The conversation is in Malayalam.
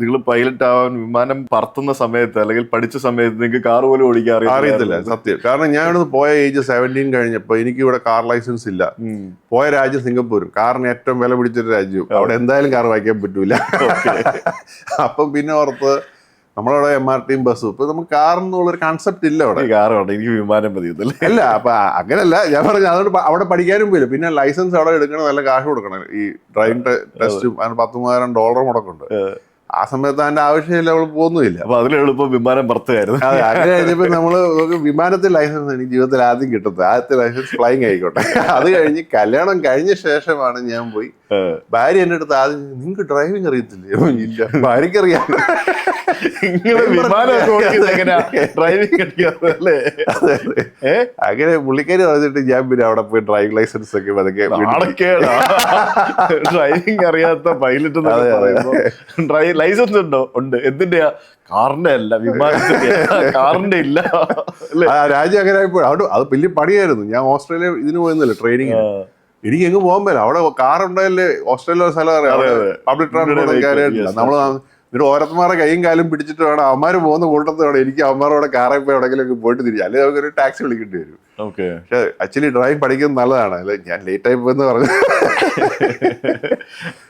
നിങ്ങൾ പൈലറ്റ് ആവാൻ വിമാനം പറത്തുന്ന സമയത്ത് അല്ലെങ്കിൽ പഠിച്ച സമയത്ത് നിങ്ങൾക്ക് കാർ പോലും ഓടിക്കാൻ അറിയത്തില്ല. സത്യം. കാരണം ഞാൻ ഇവിടെ പോയ ഏജ് സെവന്റീൻ കഴിഞ്ഞപ്പോൾ എനിക്ക് ഇവിടെ കാർ ലൈസൻസ് ഇല്ല. പോയ രാജ്യം സിംഗപ്പൂരും. കാറിന് ഏറ്റവും വില പിടിച്ചൊരു രാജ്യവും. അവിടെ എന്തായാലും കാർ വായിക്കാൻ പറ്റൂല. അപ്പം പിന്നെ ഓർത്ത് നമ്മളവിടെ എം ആർ ടിയും ബസ്സും. ഇപ്പൊ നമുക്ക് കാറെന്നുള്ളൊരു കൺസെപ്റ്റ് ഇല്ല അവിടെ. കാർ വേണ്ട എനിക്ക് വിമാനം മതി അല്ല അപ്പൊ അങ്ങനല്ല. ഞാൻ പറഞ്ഞു അതുകൊണ്ട് അവിടെ പഠിക്കാനും പോയില്ല. പിന്നെ ലൈസൻസ് അവിടെ എടുക്കണം നല്ല കാശ് കൊടുക്കണം. ഈ ഡ്രൈവിംഗ് ടെസ്റ്റും അതിന് പത്ത് മൂവായിരം ഡോളർ മുടക്കുണ്ട്. ആ സമയത്ത് അതിന്റെ ആവശ്യമില്ല അവൾ പോകുന്നില്ല അപ്പൊ അതിലെളുപ്പം വിമാനം പറത്തുകയായിരുന്നു. അതെ കഴിഞ്ഞപ്പോ നമ്മൾ വിമാനത്തിൽ ലൈസൻസ് എനിക്ക് ജീവിതത്തിൽ ആദ്യം കിട്ടുന്നത് ആദ്യത്തെ ലൈസൻസ് ഫ്ലൈങ് ആയിക്കോട്ടെ. അത് കഴിഞ്ഞ് കല്യാണം കഴിഞ്ഞ ശേഷമാണ് ഞാൻ പോയി ഭാര്യ എന്റെ അടുത്ത് ആദ്യം നിങ്ങൾക്ക് ഡ്രൈവിംഗ് അറിയത്തില്ലേ? "ഓ, ഇല്ല. ഭാര്യയ്ക്ക് അറിയാം. അങ്ങനെ പുള്ളിക്കാരി പറഞ്ഞിട്ട് ഞാൻ പിന്നെ അവിടെ പോയി ഡ്രൈവിംഗ് ലൈസൻസ് ഒക്കെ പതുക്കെ ഡ്രൈവിംഗ് അറിയാത്ത പൈലറ്റ് ഡ്രൈവിംഗ്. ലൈസൻസ് ഉണ്ടോ? ഉണ്ട്. എന്തിന്റെയാ? കാറിന്റെ അല്ല വിമാനത്തിന്റെ. കാറിന്റെ ഇല്ല. രാജ്യം അങ്ങനെ ആയിപ്പോയി. അവിടെ അത് വലിയ പണിയായിരുന്നു. ഞാൻ ഓസ്ട്രേലിയ ഇതിന് പോയിരുന്നില്ല ട്രെയിനിങ് എനിക്ക് എങ്ങ് പോകാൻ പറ്റില്ല. അവിടെ കാർ ഉണ്ടായാലേ ഓസ്ട്രേലിയ ഒരു സ്ഥലം അറിയാം. പബ്ലിക് ട്രാൻസ്പോർട്ട് കാര്യമായിട്ടില്ല നമ്മൾ എന്നിട്ട് ഓരോരുത്തന്മാരെ കൈയും കാലും പിടിച്ചിട്ട് വേണം. അവന്മാര് പോകുന്ന കൂട്ടത്തിൽ വേണം. എനിക്ക് അവന്മാരോടെ കാറിൽ പോയി എവിടെയെങ്കിലും പോയിട്ട് തിരിച്ചു അല്ലെങ്കിൽ അവർക്ക് ഒരു ടാക്സി വിളിക്കേണ്ടി വരും. ഓക്കെ പക്ഷെ ആക്ച്വലി ഡ്രൈവിംഗ് പഠിക്കുന്നത് നല്ലതാണ്. അല്ലെ? ഞാൻ ലേറ്റ് ആയി പോയെന്ന് പറഞ്ഞു.